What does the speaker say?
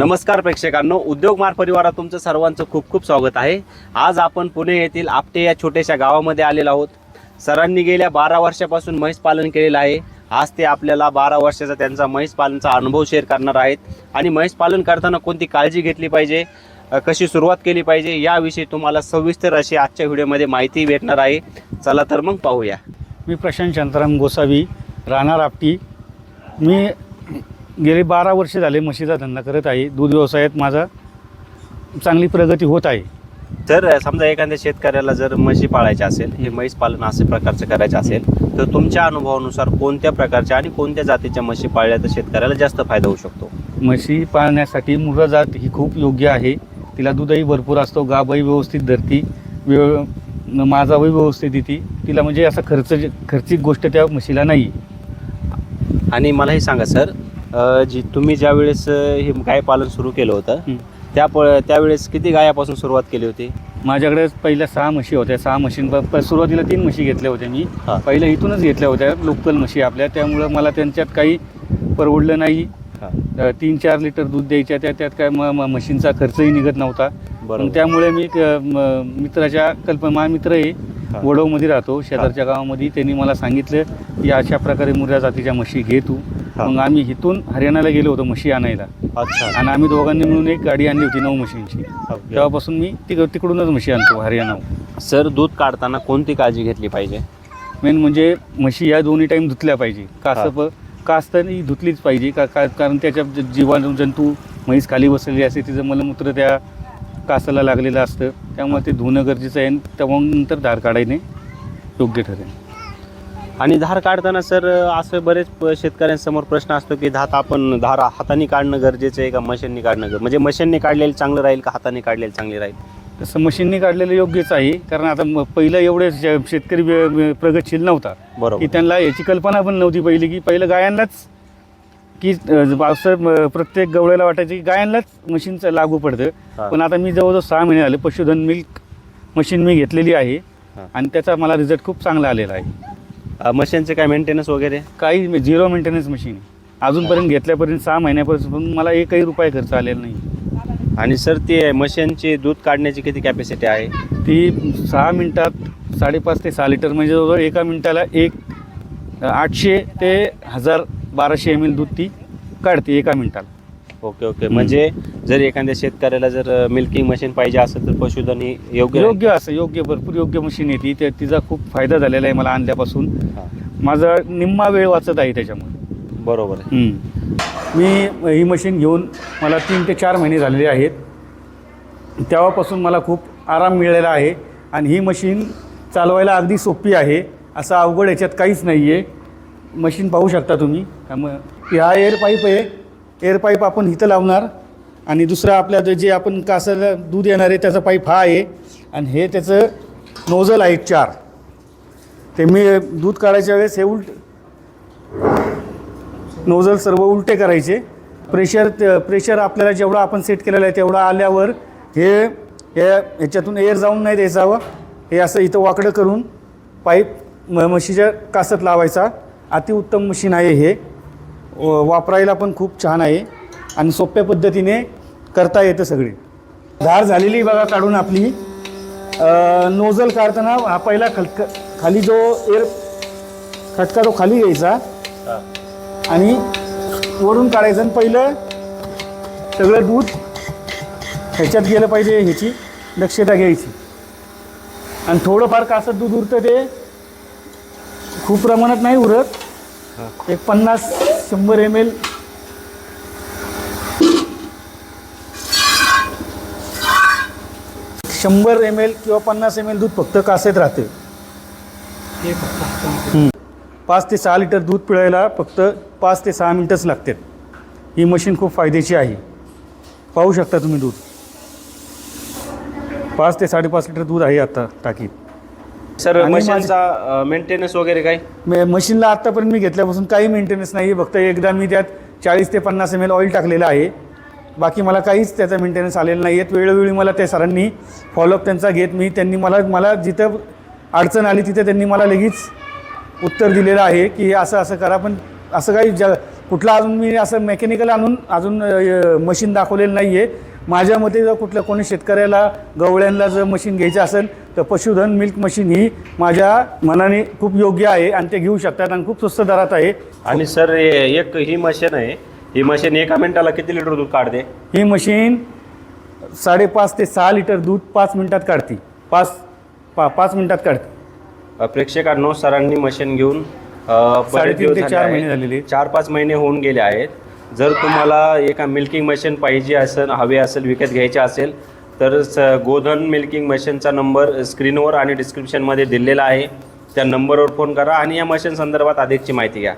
नमस्कार प्रेक्षकांनो उद्योग मार परिवारात तुमचं सर्वांचं खूप खूप स्वागत आहे. आज आपण पुणे येथील आपटे या छोट्याशा गावामध्ये आलेलो आहोत. सरांनी गेल्या बारा वर्षापासून म्हैस पालन केलेलं आहे. आज ते आपल्याला बारा वर्षाचा त्यांचा म्हैस पालनचा अनुभव शेअर करणार आहेत. आणि म्हैस पालन करताना कोणती काळजी घेतली पाहिजे कशी सुरुवात केली पाहिजे याविषयी तुम्हाला सविस्तर अशी आजच्या व्हिडिओमध्ये माहिती भेटणार आहे. चला तर मग पाहूया. मी प्रशांत शांताराम गोसावी राहणार आपटी. मी गेली बारा वर्ष झाले म्हशीचा धंदा करत आहे. दूध व्यवसायात माझा चांगली प्रगती होत आहे. जर समजा एखाद्या शेतकऱ्याला जर म्हशी पाळायच्या असेल हे म्हैस पालन असे प्रकारचं करायचं असेल तर तुमच्या अनुभवानुसार कोणत्या प्रकारच्या आणि कोणत्या जातीच्या म्हशी पाळल्या तर शेतकऱ्याला जास्त फायदा होऊ शकतो? म्हशी पाळण्यासाठी मुर्रा जात ही खूप योग्य आहे. तिला दूधही भरपूर असतो गाभही व्यवस्थित धरती व्यव माझाही व्यवस्थित येते. तिला म्हणजे असा खर्च खर्चिक गोष्ट त्या म्हशीला नाही. आणि मला हे सांगा सर जी तुम्ही ज्या वेळेस हे गाय पालन सुरू केलं होतं. त्या प त्यावेळेस किती गायापासून सुरुवात केली होती? माझ्याकडे पहिल्या सहा म्हशी होत्या. सहा म्हशीं सुरुवातीला तीन म्हशी घेतल्या होत्या मी. पहिल्या इथूनच घेतल्या होत्या लोकल म्हशी आपल्या. त्यामुळं मला त्यांच्यात काही परवडलं नाही. तीन चार लिटर दूध द्यायच्या. त्या त्यात काय म्हशींचा खर्चही निघत नव्हता. त्यामुळे मी मित्राच्या कल्पना मित्र आहे. हा. वडवमध्ये राहतो. शेजारच्या गावामध्ये. त्यांनी मला सांगितलं की अशा प्रकारे मुर्या जातीच्या म्हशी घे तू. मग आम्ही इथून हरियाणाला गेलो होतो म्हशी आणायला. अच्छा. आणि आम्ही दोघांनी मिळून एक गाडी आणली होती नऊ म्हशींची. तेव्हापासून मी तिक तिकडूनच म्हशी आणतो हरियाणा. सर दूध काढताना कोणती काळजी घेतली पाहिजे? मेन म्हणजे म्हशी या दोन्ही टाईम धुतल्या पाहिजे. कासप कास तर ही धुतलीच पाहिजे. का का- कारण त्याच्या जीवाणू जंतू म्हैस खाली बसलेली असते तिचं मलमूत्र त्या कासाला लागलेलं असतं. त्यामुळे ते धुणं गरजेचं आहे तेव्हा नंतर धार काढायने योग्य ठरेल. आणि धार काढताना सर असं बरेच शेतकऱ्यांसमोर प्रश्न असतो की धात आपण धार हाताने काढणं गरजेचं आहे का मशीननी काढणं म्हणजे मशीनने काढलेलं चांगलं राहील का हाताने काढलेलं चांगली राहील? तसं मशीनने काढलेलं योग्यच आहे कारण आता म- पहिलं एवढे श- शेतकरी प्रगतशील नव्हता. की बरोबर त्यांना याची कल्पना पण नव्हती पहिली की पहिलं गायांनाच की अ, म- प्रत्येक गवळ्याला वाटायचं की गायांनाच मशीनचं लागू पडतं. पण आता मी जवळजवळ सहा महिने झाले पशुधन मिल्क मशीन मी घेतलेली आहे. हा. आणि त्याचा मला रिझल्ट खूप चांगला आलेला आहे. मशीनचे काय मेंटेनन्स वगैरे? काही झिरो मेंटेनन्स मशीन आहे. अजूनपर्यंत घेतल्यापर्यंत सहा महिन्यापासून मला एकही रुपये खर्च आलेला नाही. आणि सर ते मशीनची दूध काढण्याची किती कॅपॅसिटी आहे? ती सहा मिनटात साडेपाच ते सहा लिटर म्हणजे जवळजवळ एका मिनटाला एक आठशे ते हजार बाराशे एम एल दूध ती काढते एका मिनटाला. Okay okay. म्हणजे जर एखाद्या शेतकऱ्याला जर मिल्किंग मशीन पाहिजे असेल तर पशुधन ही योग्य योग्य असं योग्य भरपूर योग्य मशीन येते ते. तिचा खूप फायदा झालेला आहे मला आणल्यापासून. माझा निम्मा वेळ वाचत आहे त्याच्यामुळे. बरोबर. मी ही मशीन घेऊन मला तीन ते चार महिने झालेले आहेत. तेव्हापासून मला खूप आराम मिळालेला आहे आणि ही मशीन चालवायला अगदी सोपी आहे. असं अवघड याच्यात काहीच नाही आहे मशीन पाहू शकता तुम्ही. त्यामुळे हा एअर पाईप आहे. एअर पाईप आपण इथं लावणार आणि दुसरं आपल्या जे- आपण कासाला दूध येणार आहे त्याचा पाईप हा आहे. आणि हे त्याचं नोझल आहे चार. ते मी दूध काढायच्या वेळेस हे उलट नोझल सर्व उलटे करायचे. प्रेशर प्रेशर आपल्याला जेवढं आपण सेट केलेला आहे तेवढं आल्यावर हे ह्याच्यातून एअर जाऊन नाही द्यायचावं हवं हे असं इथं वाकडं करून पाईप म म्हशीच्या कासत लावायचा. अतिउत्तम मशीन आहे हे. वापरायला पण खूप छान आहे आणि सोप्या पद्धतीने करता येतं सगळे. धार झालेली बघा काढून आपली. नोझल काढताना हा पहिला खलक खाली जो एअर खटका तो खाली घ्यायचा. आणि वरून काढायचं आणि पहिलं सगळं दूध ह्याच्यात गेलं पाहिजे ह्याची दक्षता घ्यायची. आणि थोडंफार कासत दूध उरतं ते. खूप प्रमाणात नाही उरत. एक पन्नास शंभर एम एल. शंभर एम एल किंवा पन्नास एम एल दूध फक्त कासेत राहते. पाच ते सहा लिटर दूध पिळायला फक्त पाच ते सहा मिनटंच लागतात. ही मशीन खूप फायद्याची आहे. पाहू शकता तुम्ही दूध. पाच ते साडेपाच लिटर दूध आहे आता टाकीत. सर आणि मशीनचा मेंटेनन्स वगैरे काय मे मशीनला आत्तापर्यंत मी घेतल्यापासून काही मेंटेनन्स नाही. फक्त एकदा मी त्यात चाळीस ते पन्नास एम एल ऑइल टाकलेलं आहे. बाकी मला काहीच त्याचा मेंटेनन्स आलेला नाही आहेत वेळोवेळी मला त्या सरांनी फॉलोअप त्यांचा घेत मी. त्यांनी मला मला जिथं अडचण आली तिथे त्यांनी मला लगेच उत्तर दिलेलं आहे की हे असं असं करा. पण असं काही ज कुठला अजून मी असं मेकॅनिकल आणून अजून मशीन दाखवलेलं नाही आहे माझ्या मते जर कुठल्या कोणी शेतकऱ्याला गवळ्यांना जर मशीन घ्यायचं असेल तर पशुधन मिल्क मशीन ही माझ्या मनाने खूप योग्य आहे आणि ते घेऊ शकतात आणि खूप स्वस्त दरात आहे. आणि सर हे- एक ही मशीन आहे. ही मशीन एका मिनिटाला किती लिटर दूध काढते? ही मशीन साडेपाच ते सहा लिटर दूध पाच मिनिटात काढते. पाच पा पाच मिनिटात काढते. अ, प्रेक्षकांनो सरांनी मशीन घेऊन अ, बरेच साडेतीन दिवस ते झाले चार आहेत. महिने झालेले आहेत. चार पाच महिने होऊन गेले आहेत. जर तुम्हाला एका मिल्किंग मशीन पाहिजे असेल हवे असेल विकत घ्यायचे असेल तर स गोधन मिल्किंग मशीनचा नंबर स्क्रीनवर आणि डिस्क्रिप्शनमध्ये दिलेला आहे. त्या नंबरवर फोन करा आणि या मशीन संदर्भात अधिकची माहिती घ्या.